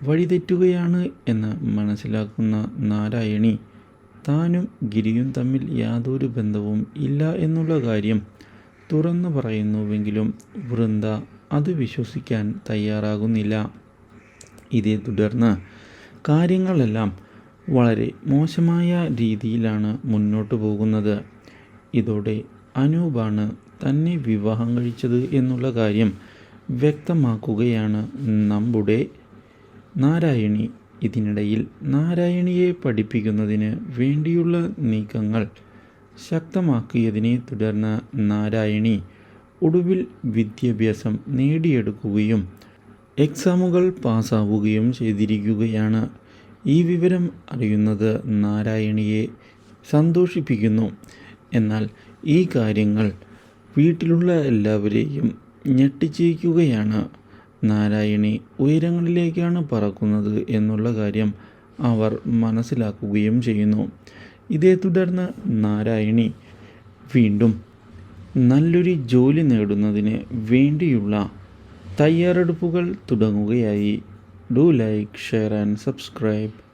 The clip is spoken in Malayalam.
വഴിതെറ്റുകയാണ് എന്ന് മനസ്സിലാക്കുന്ന നാരായണി താനും ഗിരിയും തമ്മിൽ യാതൊരു ബന്ധവും ഇല്ല എന്നുള്ള കാര്യം തുറന്നു പറയുന്നുവെങ്കിലും വൃന്ദ അത് വിശ്വസിക്കാൻ തയ്യാറാകുന്നില്ല. ഇതേ തുടർന്ന് കാര്യങ്ങളെല്ലാം വളരെ മോശമായ രീതിയിലാണ് മുന്നോട്ട് പോകുന്നത്. ഇതോടെ അനൂപാണ് തന്നെ വിവാഹം കഴിച്ചത് എന്നുള്ള കാര്യം വ്യക്തമാക്കുകയാണ് നമ്മുടെ നാരായണി ഇതിനിടയിൽ നാരായണിയെ പഠിപ്പിക്കുന്നതിന് വേണ്ടിയുള്ള നീക്കങ്ങൾ ശക്തമാക്കിയതിനെ തുടർന്ന് നാരായണി ഒടുവിൽ വിദ്യാഭ്യാസം നേടിയെടുക്കുകയും എക്സാമുകൾ പാസ്സാവുകയും ചെയ്തിരിക്കുകയാണ്. ഈ വിവരം അറിയുന്നത് നാരായണിയെ സന്തോഷിപ്പിക്കുന്നു. എന്നാൽ ഈ കാര്യങ്ങൾ വീട്ടിലുള്ള എല്ലാവരെയും ഞെട്ടിച്ചിരിക്കുകയാണ്. നാരായണി ഉയരങ്ങളിലേക്കാണ് പറക്കുന്നത് എന്നുള്ള കാര്യം അവർ മനസ്സിലാക്കുകയും ചെയ്യുന്നു. ഇതേ തുടർന്ന് നാരായണി വീണ്ടും നല്ലൊരു ജോലി നേടുന്നതിന് വേണ്ടിയുള്ള തയ്യാറെടുപ്പുകൾ തുടങ്ങുകയായി. Do like share and subscribe.